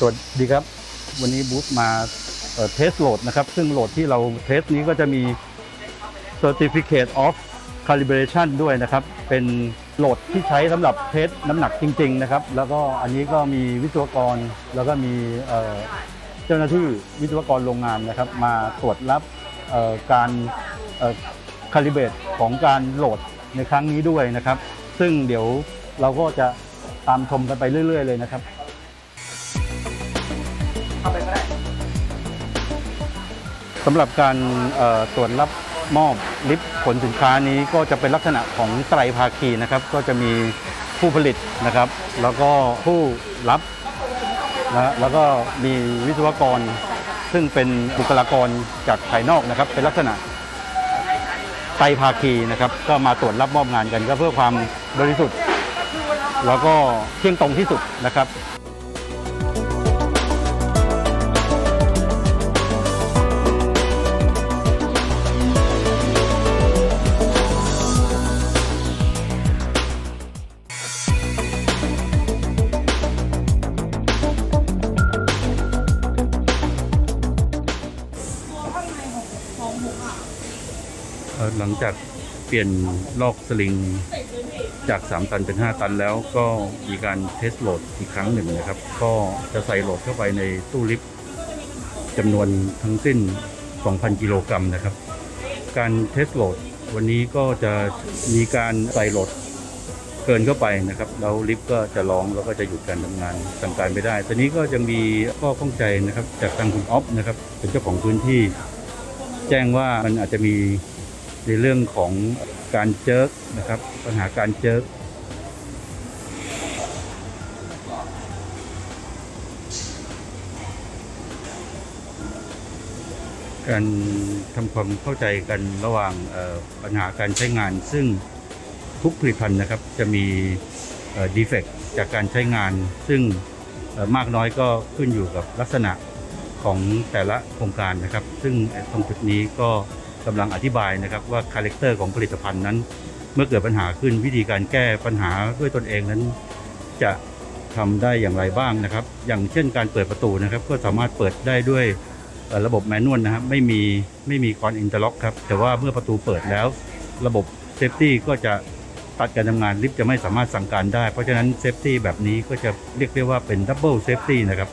สวัสดีครับ วันนี้บูธมาเทสโหลดนะครับ ซึ่งโหลดที่เราเทสนี้ก็จะมี Certificate of Calibration ด้วยนะครับ เป็นโหลดที่ใช้สำหรับเทสน้ำหนักจริง ๆ นะครับ แล้วก็อันนี้ก็มีวิศวกรแล้วก็มีเจ้าหน้าที่วิศวกรโรงงานนะครับ มาตรวจรับการคาลิเบตของการโหลดในครั้งนี้ด้วยนะครับ ซึ่งเดี๋ยวเราก็จะตามชมกันไปเรื่อย ๆ เลยนะครับ สำหรับการตรวจรับมอบลิฟต์ขนสินค้านี้ก็จะเป็นลักษณะของไตรภาคีนะครับ ก็จะมีผู้ผลิตนะครับ แล้วก็ผู้รับนะแล้วก็มีวิศวกร ซึ่งเป็นบุคลากรจากภายนอกนะครับ เป็นลักษณะไตรภาคีนะครับ ก็มาตรวจรับมอบงานกันก็เพื่อความบริสุทธิ์ แล้วก็เที่ยงตรงที่สุดนะครับ หลังจากเปลี่ยนลอกสลิงจาก 3 ตันเป็น 5 ตันแล้วก็มีการเทสโหลดอีกครั้งหนึ่งนะครับ ก็จะใส่โหลดเข้าไปในตู้ลิฟต์จำนวนทั้งสิ้น 2,000 กิโลกรัมนะครับ การเทสโหลดวันนี้ก็จะมีการใส่โหลดเกินเข้าไปนะครับแล้วลิฟต์ก็จะร้องแล้วก็จะหยุดการทำงานสั่งการไม่ได้ ตอนนี้ก็ยังมีข้อข้องใจนะครับจากทางคุณออฟนะครับเป็นเจ้าของพื้นที่ แจ้งว่ามันอาจจะมี ในเรื่องของการเจิกนะครับ ปัญหาการเจิกการทำความเข้าใจกันระหว่างปัญหาการใช้งาน ซึ่งทุกผลิตภัณฑ์นะครับจะมีดีเฟกจากการใช้งาน ซึ่งมากน้อยก็ขึ้นอยู่กับลักษณะของแต่ละโครงการนะครับ ซึ่งตรงจุดนี้ก็ กำลังอธิบายนะครับว่าคาแรคเตอร์ของผลิตภัณฑ์นั้น เมื่อเกิดปัญหาขึ้นวิธีการแก้ปัญหาด้วยตนเองนั้น จะทำได้อย่างไรบ้างนะครับ อย่างเช่นการเปิดประตูนะครับ ก็สามารถเปิดได้ด้วยระบบแมนนวลนะครับไม่มีไม่มีคอนอินเตอร์ล็อกครับแต่ว่าเมื่อประตูเปิดแล้ว ระบบเซฟตี้ก็จะตัดการทำงานลิฟต์จะไม่สามารถสั่งการได้ เพราะฉะนั้นเซฟตี้แบบนี้ก็จะเรียกได้ว่าเป็นดับเบิลเซฟตี้นะครับ